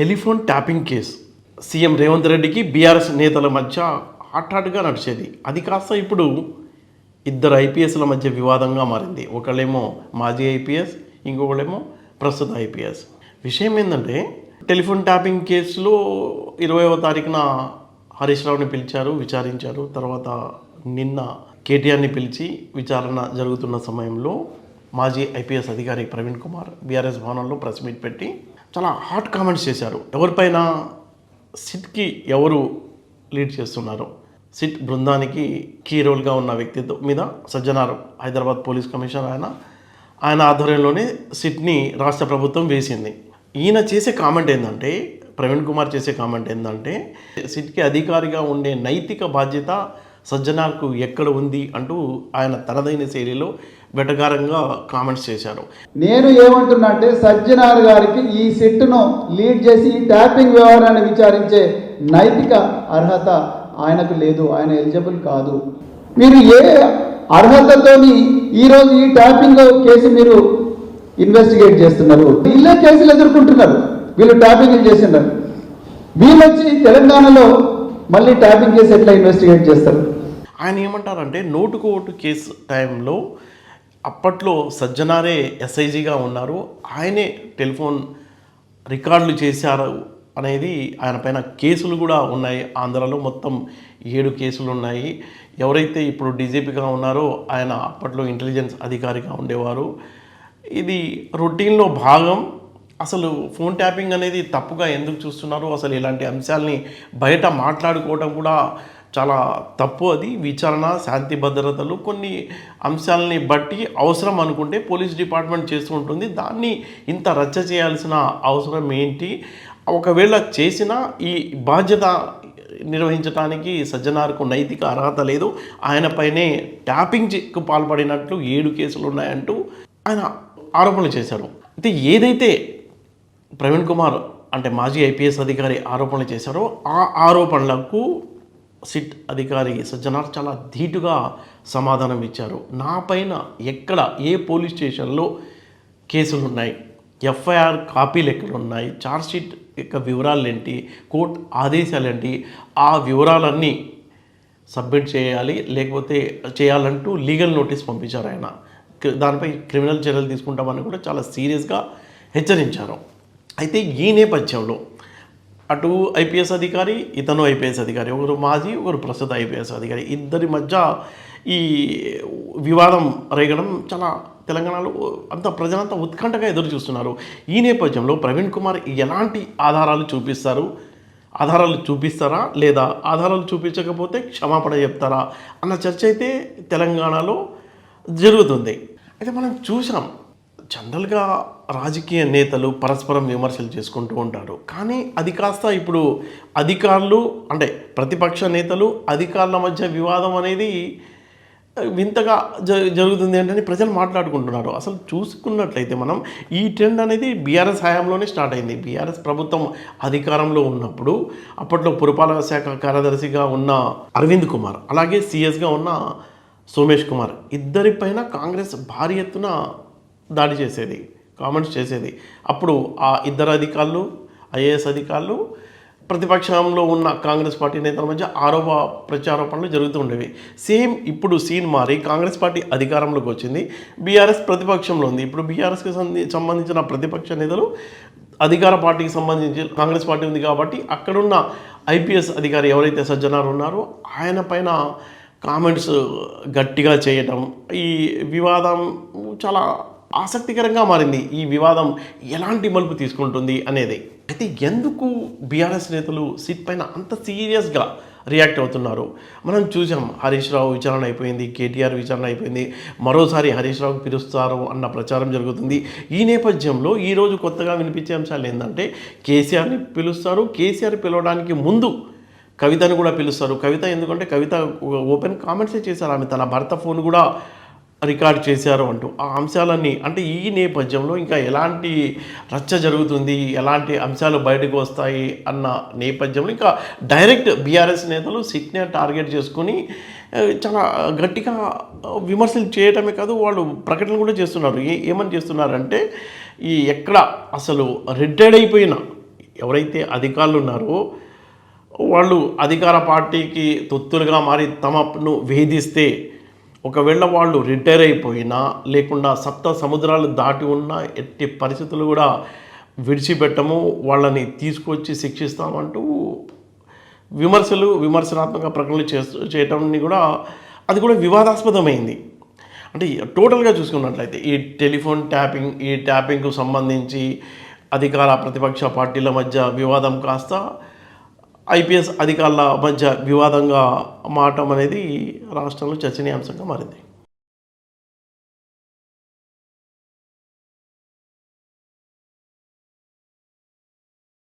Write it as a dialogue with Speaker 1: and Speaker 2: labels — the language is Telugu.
Speaker 1: Telephone tapping case. CM Revanth రెడ్డికి బీఆర్ఎస్ నేతల మధ్య హాట్హాట్గా నడిచేది. అది కాస్త ఇప్పుడు ఇద్దరు ఐపీఎస్ల మధ్య వివాదంగా మారింది. ఒకళ్ళేమో మాజీ ఐపీఎస్ ఇంకొకళ్ళేమో ప్రస్తుత ఐపీఎస్. విషయం ఏంటంటే టెలిఫోన్ ట్యాపింగ్ కేసులో ఇరవైవ తారీఖున హరీష్ రావుని పిలిచారు విచారించారు. తర్వాత నిన్న కేటీఆర్ని పిలిచి విచారణ జరుగుతున్న సమయంలో మాజీ ఐపీఎస్ అధికారి ప్రవీణ్ కుమార్ బీఆర్ఎస్ భవనంలో ప్రెస్ మీట్ పెట్టి చాలా హాట్ కామెంట్స్ చేశారు. ఎవరిపైన సిట్కి ఎవరు లీడ్ చేస్తున్నారు? సిట్ బృందానికి కీ రోల్గా ఉన్న వ్యక్తిత్వం మీద సజ్జనార్ హైదరాబాద్ పోలీస్ కమిషనర్ ఆయన ఆయన ఆధ్వర్యంలోనే సిట్ని రాష్ట్ర ప్రభుత్వం వేసింది. ఈయన చేసే కామెంట్ ఏంటంటే ప్రవీణ్ కుమార్ చేసే కామెంట్ ఏంటంటే సిట్కి అధికారిగా ఉండే నైతిక బాధ్యత సజ్జనార్కు ఎక్కడ ఉంది అంటూ ఆయన తనదైన శైలిలో వెటకారంగా కామెంట్స్ చేశారు.
Speaker 2: నేను ఏమంటున్నా అంటే సజ్జనార్ గారికి ఈ సెట్ను లీడ్ చేసి ఈ ట్యాపింగ్ వ్యవహారాన్ని విచారించే నైతిక అర్హత ఆయనకు లేదు. ఆయన ఎలిజిబుల్ కాదు. మీరు ఏ అర్హతతోని ఈరోజు ఈ ట్యాపింగ్ కేసు మీరు ఇన్వెస్టిగేట్ చేస్తున్నారు? వీళ్ళే కేసులు ఎదుర్కొంటున్నారు. వీళ్ళు ట్యాపింగ్ చేస్తున్నారు. వీళ్ళు వచ్చి తెలంగాణలో మళ్ళీ ట్యాపింగ్ కేసు ఎట్లా ఇన్వెస్టిగేట్ చేస్తారు?
Speaker 1: ఆయన ఏమంటారంటే నోటుకు ఓటు కేసు టైంలో అప్పట్లో సజ్జనారే ఎస్ఐజీగా ఉన్నారు. ఆయనే టెలిఫోన్ రికార్డులు చేశారు అనేది ఆయన పైన కేసులు కూడా ఉన్నాయి. ఆంధ్రాలో మొత్తం ఏడు కేసులు ఉన్నాయి. ఎవరైతే ఇప్పుడు డీజీపీగా ఉన్నారో ఆయన అప్పట్లో ఇంటెలిజెన్స్ అధికారిగా ఉండేవారు. ఇది రొటీన్లో భాగం. అసలు ఫోన్ ట్యాపింగ్ అనేది తప్పుగా ఎందుకు చూస్తున్నారు? అసలు ఇలాంటి అంశాలని బయట మాట్లాడుకోవడం కూడా చాలా తప్పు అది. విచారణ శాంతి భద్రతలు కొన్ని అంశాలని బట్టి అవసరం అనుకుంటే పోలీస్ డిపార్ట్మెంట్ చేస్తూ ఉంటుంది. దాన్ని ఇంత రచ్చ చేయాల్సిన అవసరం ఏంటి? ఒకవేళ చేసిన ఈ బాధ్యత నిర్వహించడానికి సజ్జనార్కు నైతిక అర్హత లేదు. ఆయనపైనే ట్యాపింగ్కు పాల్పడినట్లు ఏడు కేసులు ఉన్నాయంటూ ఆయన ఆరోపణలు చేశారు. అయితే ఏదైతే ప్రవీణ్ కుమార్ అంటే మాజీ ఐపీఎస్ అధికారి ఆరోపణలు చేశారో ఆ ఆరోపణలకు సిట్ అధికారి సజ్జనార్ చాలా ధీటుగా సమాధానం ఇచ్చారు. నా పైన ఎక్కడ ఏ పోలీస్ స్టేషన్లో కేసులు ఉన్నాయి ఎఫ్ఐఆర్ కాపీలు ఎక్కడ ఉన్నాయి ఛార్జ్షీట్ యొక్క వివరాలు ఏంటి కోర్టు ఆదేశాలు ఏంటి ఆ వివరాలన్నీ సబ్మిట్ చేయాలి లేకపోతే చేయాలంటూ లీగల్ నోటీస్ పంపించారు ఆయన. దానిపై క్రిమినల్ చర్యలు తీసుకుంటామని కూడా చాలా సీరియస్గా హెచ్చరించారు. అయితే ఈ నేపథ్యంలో అటు ఐపీఎస్ అధికారి ఇతను ఐపీఎస్ అధికారి ఒకరు మాజీ ఒకరు ప్రస్తుత ఐపీఎస్ అధికారి. ఇద్దరి మధ్య ఈ వివాదం రేగడం చాలా తెలంగాణలో అంత ప్రజలంతా ఉత్కంఠగా ఎదురు చూస్తున్నారు. ఈ నేపథ్యంలో ప్రవీణ్ కుమార్ ఎలాంటి ఆధారాలు చూపిస్తారు? ఆధారాలు చూపిస్తారా? లేదా ఆధారాలు చూపించకపోతే క్షమాపణ చెప్తారా? అన్న చర్చ అయితే తెలంగాణలో జరుగుతుంది. అయితే మనం చూసాం జనరల్గా రాజకీయ నేతలు పరస్పరం విమర్శలు చేసుకుంటూ ఉంటారు. కానీ అది కాస్త ఇప్పుడు అధికారులు అంటే ప్రతిపక్ష నేతలు అధికారుల మధ్య వివాదం అనేది వింతగా జ జరుగుతుంది ఏంటని ప్రజలు మాట్లాడుకుంటున్నారు. అసలు చూసుకున్నట్లయితే మనం ఈ ట్రెండ్ అనేది బీఆర్ఎస్ హయాంలోనే స్టార్ట్ అయింది. బీఆర్ఎస్ ప్రభుత్వం అధికారంలో ఉన్నప్పుడు అప్పట్లో పురపాలక శాఖ కార్యదర్శిగా ఉన్న అరవింద్ కుమార్ అలాగే సిఎస్గా ఉన్న సోమేష్ కుమార్ ఇద్దరిపైన కాంగ్రెస్ భారీ ఎత్తున దాడి చేసేది కామెంట్స్ చేసేది. అప్పుడు ఆ ఇద్దరు అధికారులు ఐఏఎస్ అధికారులు ప్రతిపక్షంలో ఉన్న కాంగ్రెస్ పార్టీ నేతల మధ్య ఆరోప ప్రత్యారోపణలు జరుగుతూ ఉండేవి. సేమ్ ఇప్పుడు సీన్ మారి కాంగ్రెస్ పార్టీ అధికారంలోకి వచ్చింది. బీఆర్ఎస్ ప్రతిపక్షంలో ఉంది. ఇప్పుడు బీఆర్ఎస్కి సంబంధించిన ప్రతిపక్ష నేతలు అధికార పార్టీకి సంబంధించి కాంగ్రెస్ పార్టీ ఉంది కాబట్టి అక్కడున్న ఐపీఎస్ అధికారి ఎవరైతే సజ్జనారు ఉన్నారో ఆయన పైన కామెంట్స్ గట్టిగా చేయటం ఈ వివాదం చాలా ఆసక్తికరంగా మారింది ఈ వివాదం ఎలాంటి మలుపు తీసుకుంటుంది అనేది. అయితే ఎందుకు బీఆర్ఎస్ నేతలు సిట్ పైన అంత సీరియస్గా రియాక్ట్ అవుతున్నారు? మనం చూసాం హరీష్ రావు విచారణ అయిపోయింది కేటీఆర్ విచారణ అయిపోయింది మరోసారి హరీష్ రావు పిలుస్తారు అన్న ప్రచారం జరుగుతుంది. ఈ నేపథ్యంలో ఈరోజు కొత్తగా వినిపించే అంశాలు ఏంటంటే కేసీఆర్ని పిలుస్తారు కేసీఆర్ పిలవడానికి ముందు కవితను కూడా పిలుస్తారు. కవిత ఎందుకంటే కవిత ఓపెన్ కామెంట్సే చేశారు ఆమె. తన భర్త ఫోన్ కూడా రికార్డ్ చేశారు అంటూ ఆ అంశాలన్నీ అంటే ఈ నేపథ్యంలో ఇంకా ఎలాంటి రచ్చ జరుగుతుంది ఎలాంటి అంశాలు బయటకు వస్తాయి అన్న నేపథ్యంలో ఇంకా డైరెక్ట్ బీఆర్ఎస్ నేతలు సిట్నే టార్గెట్ చేసుకుని చాలా గట్టిగా విమర్శలు చేయటమే కాదు వాళ్ళు ప్రకటనలు కూడా చేస్తున్నారు. ఏ ఏమని చేస్తున్నారంటే ఈ ఎక్కడ అసలు రిటైర్డ్ అయిపోయిన ఎవరైతే అధికారులు ఉన్నారో వాళ్ళు అధికార పార్టీకి తొత్తులుగా మారి తమను వేధిస్తే ఒకవేళ వాళ్ళు రిటైర్ అయిపోయినా లేకుండా సప్త సముద్రాలు దాటి ఉన్న ఎట్టి పరిస్థితులు కూడా విడిచిపెట్టము వాళ్ళని తీసుకొచ్చి శిక్షిస్తామంటూ విమర్శలు విమర్శనాత్మక ప్రకటనలు చేస్తూ చేయటం కూడా అది కూడా వివాదాస్పదమైంది. అంటే టోటల్గా చూసుకున్నట్లయితే ఈ టెలిఫోన్ ట్యాపింగ్ ఈ ట్యాపింగ్కు సంబంధించి అధికార ప్రతిపక్ష పార్టీల మధ్య వివాదం కాస్త ఐపీఎస్ అధికారుల మధ్య వివాదంగా మారటం అనేది రాష్ట్రంలో చర్చనీయాంశంగా మారింది.